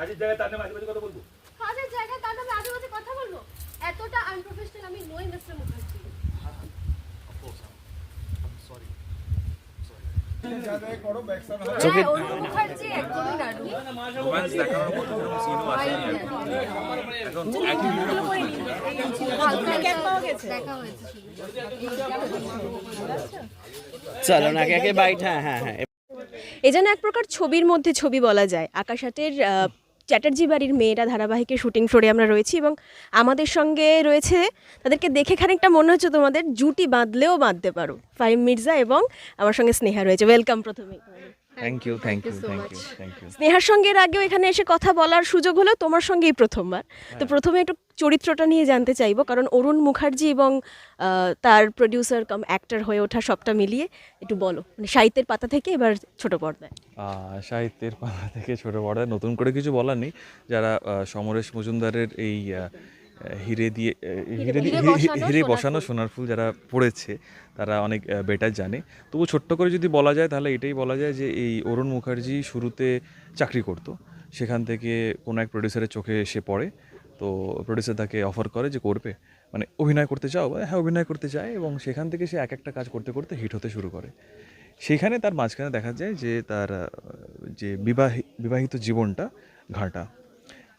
কাজের জায়গায় তার নামে আজেবাজে কথা বলব? কাজের জায়গায় তার নামে বাজে কথা বলব? এতটা আনপ্রফেশনাল আমি নই মিস্টার মুখার্জি। চলো না একে বাইট হ্যাঁ হ্যাঁ হ্যাঁ। এ যেন এক প্রকার ছবির মধ্যে ছবি বলা যায়। আকাশাটের চ্যাটার্জি বাড়ির মেয়েরা ধারাবাহিকের শুটিং ফ্লোরে আমরা রয়েছি এবং আমাদের সঙ্গে রয়েছে, তাদেরকে দেখে খানিকটা মনে হচ্ছে তোমাদের জুটি বাঁধলেও বাঁধতে পারো ফাইম মির্জা এবং আমার সঙ্গে স্নেহা রয়েছে। ওয়েলকাম প্রথমে। Thank you thank you thank you thank you স্নেহার সঙ্গে এর আগেও এখানে এসে কথা বলার সুযোগ হলো তোমার সঙ্গেই প্রথমবার। তো প্রথমে একটু চরিত্রটা নিয়ে জানতে চাইব কারণ অরুণ মুখার্জি এবং তার প্রডিউসার কাম অ্যাক্টর হয়ে ওঠা সবটা মিলিয়ে একটু বলো। মানে সাহিত্যের পাতা থেকে এবার ছোট পর্দায়। সাহিত্যের পাতা থেকে ছোট বড় নতুন করে কিছু বলার নেই। যারা সমরেশ মজুমদারের এই হিরে দিয়ে হিরে দিয়ে- হিরে বসানো সোনার ফুল যারা পড়েছে তারা অনেক বেটার জানে। তবু ছোট্ট করে যদি বলা যায় তাহলে এটাই বলা যায় যে এই অরুণ মুখার্জি শুরুতে চাকরি করতো। সেখান থেকে কোনো এক প্রডিউসারের চোখে এসে পড়ে। তো প্রডিউসার তাকে অফার করে যে করবে। মানে অভিনয় করতে চাও? হ্যাঁ অভিনয় করতে চায় এবং সেখান থেকে সে এক একটা কাজ করতে করতে হিট হতে শুরু করে। সেখানে তার মাঝখানে দেখা যায় যে তার যে বিবাহি বিবাহিত জীবনটা ঘাঁটা।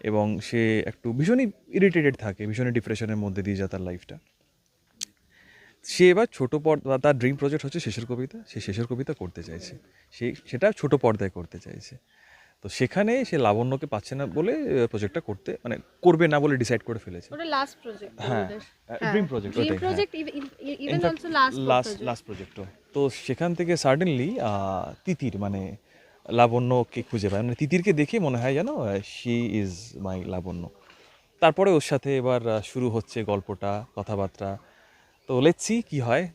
এবং সে একটু ভীষণই ইরিটেটেড থাকে ভীষণই ডিপ্রেশনের মধ্যে দিয়ে যায় তার লাইফটা সে এবার ছোটো পর্দা তার ড্রিম প্রজেক্ট হচ্ছে শেষের কবিতা সে শেষের কবিতা করতে চাইছে। সে সেটা ছোট পর্দায় করতে চাইছে। তো সেখানে সে লাবণ্যকে পাচ্ছে না বলে প্রজেক্টটা করতে মানে করবে না বলে ডিসাইড করে ফেলেছে। ওটা লাস্ট প্রজেক্ট হ্যাঁ dream project dream project even also last last last প্রজেক্টও তো সেখান থেকে সাডেনলি তিতির মানে লাবণ্যকে খুঁজে পায়। মানে তিতিরকে দেখে মনে হয় যেন শি ইজ মাই লাবণ্য। তারপরে ওর সাথে এবার শুরু হচ্ছে গল্পটা, কথাবার্তা। তো লেটসি কি হয়।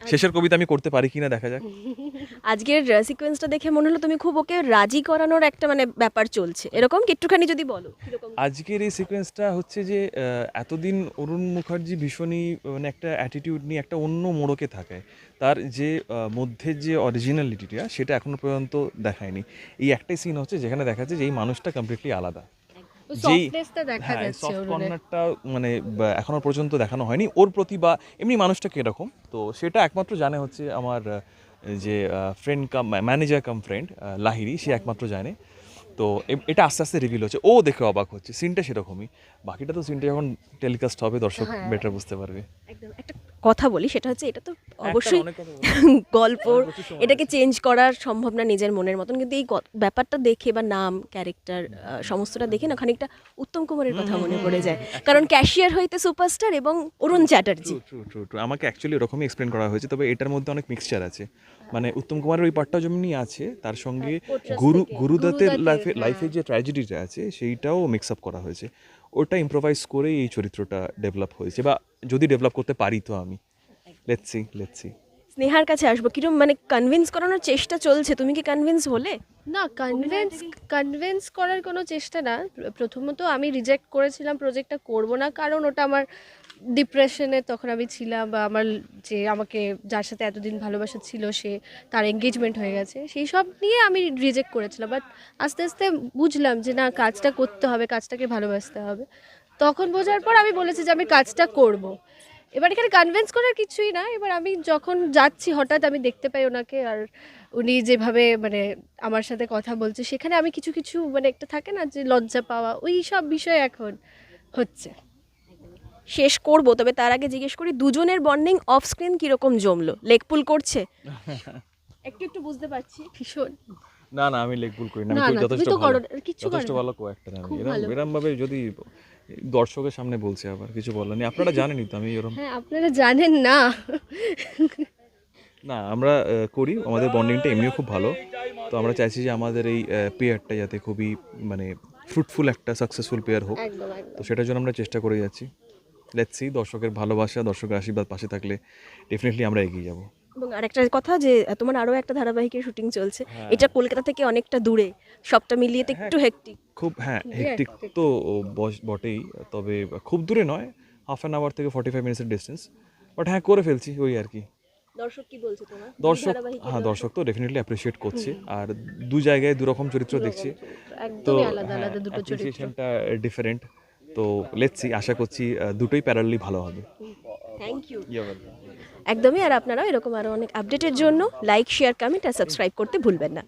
শেষের কবিতা আমি করতে পারি কিনা দেখা যাক। আজকের সিকোয়েন্সটা দেখে মনে হলো তুমি খুব ওকে রাজি করানোর একটা মানে ব্যাপার চলছে। এরকম? একটুখানি যদি বলো আজকের এই সিকোয়েন্সটা হচ্ছে যে এতদিন অরুণ মুখার্জি ভীষণই মানে একটা অ্যাটিটিউড নিয়ে একটা অন্য মোড়কে থাকে তার যে মধ্যে যে অরিজিনালিটিটা সেটা এখনও পর্যন্ত দেখায়নি। এই একটাই সিন হচ্ছে যেখানে দেখা যাচ্ছে যে এই মানুষটা কমপ্লিটলি আলাদা। সফটনেসটা দেখা হ্যাঁ যাচ্ছে সফট কর্নারটা মানে। এখনও পর্যন্ত দেখানো হয়নি। ওর প্রতি বা এমনি মানুষটা কীরকম? তো সেটা একমাত্র জানে হচ্ছে আমার যে friend cum manager cum friend Lahiri সে একমাত্র জানে। তো এটা আস্তে আস্তে রিভিল হচ্ছে। ও দেখে অবাক হচ্ছে। সিনটা সেরকমই। বাকিটা তো সিনটা যখন টেলিকাস্ট হবে দর্শক হ্যাঁ। বেটার বুঝতে পারবে। একদম। একটা কথা বলি সেটা হচ্ছে এটা তো অবশ্যই গল্প এটাকে চেঞ্জ করার সম্ভব না নিজের মনের মতন কিন্তু এই ব্যাপারটা দেখে বা নাম ক্যারেক্টার সমস্তটা দেখে না খানিকটা উত্তম কুমারের কথা মনে পড়ে যায়। কারণ ক্যাশিয়ার হইতে সুপারস্টার এবং Arun Chatterjee. True true true আমাকে অ্যাকচুয়ালি এরকমই এক্সপ্লেন করা হয়েছে তবে এটার মধ্যে অনেক মিক্সচার আছে। মানে উত্তম কুমারের ওই পার্টটা যেমনি আছে তার সঙ্গে গুরু গুরুদত্তের লাইফে লাইফে যে ট্র্যাজেডিটা আছে সেইটাও মিক্স আপ করা হয়েছে। ওটা ইম্প্রোভাইজ করেই এই চরিত্রটা ডেভেলপ হয়েছে বা যদি ডেভেলপ করতে পারি তো আমি। Let's see let's see let's see স্নেহার কাছে আসব। কিরম মানে কনভিন্স করানোর চেষ্টা চলছে? তুমি কি কনভিন্স হলে? না কনভিন্স কনভিন্স করার কোনো চেষ্টা না। প্রথমত আমি রিজেক্ট করেছিলাম প্রজেক্টটা করব না। কারণ ওটা আমার ডিপ্রেশনে তখন আমি ছিলাম বা আমার যে আমাকে যার সাথে এতদিন ভালোবাসা ছিল সে তার এঙ্গেজমেন্ট হয়ে গেছে। সেই সব নিয়ে আমি রিজেক্ট করেছিলাম। বাট আস্তে আস্তে বুঝলাম যে না, কাজটা করতে হবে, কাজটাকে ভালোবাসতে হবে। তখন বোঝার পর আমি বলেছি যে আমি কাজটা করব। এবার এখানে কনভিন্স করার কিছুই না। এবার আমি যখন যাচ্ছি, হঠাৎ আমি দেখতে পাই ওনাকে আর উনি যেভাবে মানে আমার সাথে কথা বলছে, সেখানে আমি কিছু কিছু মানে একটা থাকে না যে লজ্জা পাওয়া, ওই সব বিষয় এখন হচ্ছে। শেষ করব তবে তার আগে জিজ্ঞেস করি দুজনের বন্ডিং অফ স্ক্রিন কীরকম জমলো? লেগ পুল করছে? একটু একটু বুঝতে পারছি ভীষণ। না না আমি লেগ ভুল করি না আমি যথেষ্ট ভালো। কিচ্ছু যথেষ্ট। ভালো কোয়াক্টর আমি খুব এরকম ভাবে যদি দর্শকের সামনে বলছে আবার কিছু বলার নেই। আপনারা জানেনই তো আমি এরকম হ্যাঁ আপনারা জানেন না। না আমরা করি আমাদের বন্ডিংটা এমনিও খুব ভালো। তো আমরা চাইছি যে আমাদের এই পেয়ারটা যাতে খুবই মানে ফ্রুটফুল একটা সাকসেসফুল পেয়ার হোক। তো সেটার জন্য আমরা চেষ্টা করে যাচ্ছি। লেটস সি দর্শকের ভালোবাসা দর্শকের আশীর্বাদ পাশে থাকলে ডেফিনেটলি আমরা এগিয়ে যাব। এবং আরেকটা কথা যে তোমার আরও একটা ধারাবাহিকের শুটিং চলছে। এটা কলকাতা থেকে অনেকটা দূরে। সবটা মিলিয়ে তো একটু হেক্টিক খুব হ্যাঁ হেক্টিক তো বটেই। তবে খুব দূরে নয় হাফ অ্যান আওয়ার থেকে ফর্টি ফাইভ মিনিটসের ডিস্টেন্স বাট হ্যাঁ করে ফেলছি ওই আর কি। দর্শক কি বলছে তোমার? দর্শক হ্যাঁ দর্শক? তো ডেফিনেটলি অ্যাপ্রিসিয়েট করছে। আর দু জায়গায় দু রকম চরিত্র দেখছি। তো হ্যাঁ, আলাদা আলাদা দুটো চরিত্র। অ্যাপ্রিসিয়েশনটা ডিফারেন্ট তো লেটসি আশা করছি দুটোই প্যারালি ভালো হবে। থ্যাংক ইউ একদমই আর আপনারাও এরকম আরও অনেক আপডেটের জন্য লাইক শেয়ার কমেন্ট আর সাবস্ক্রাইব করতে ভুলবেন না।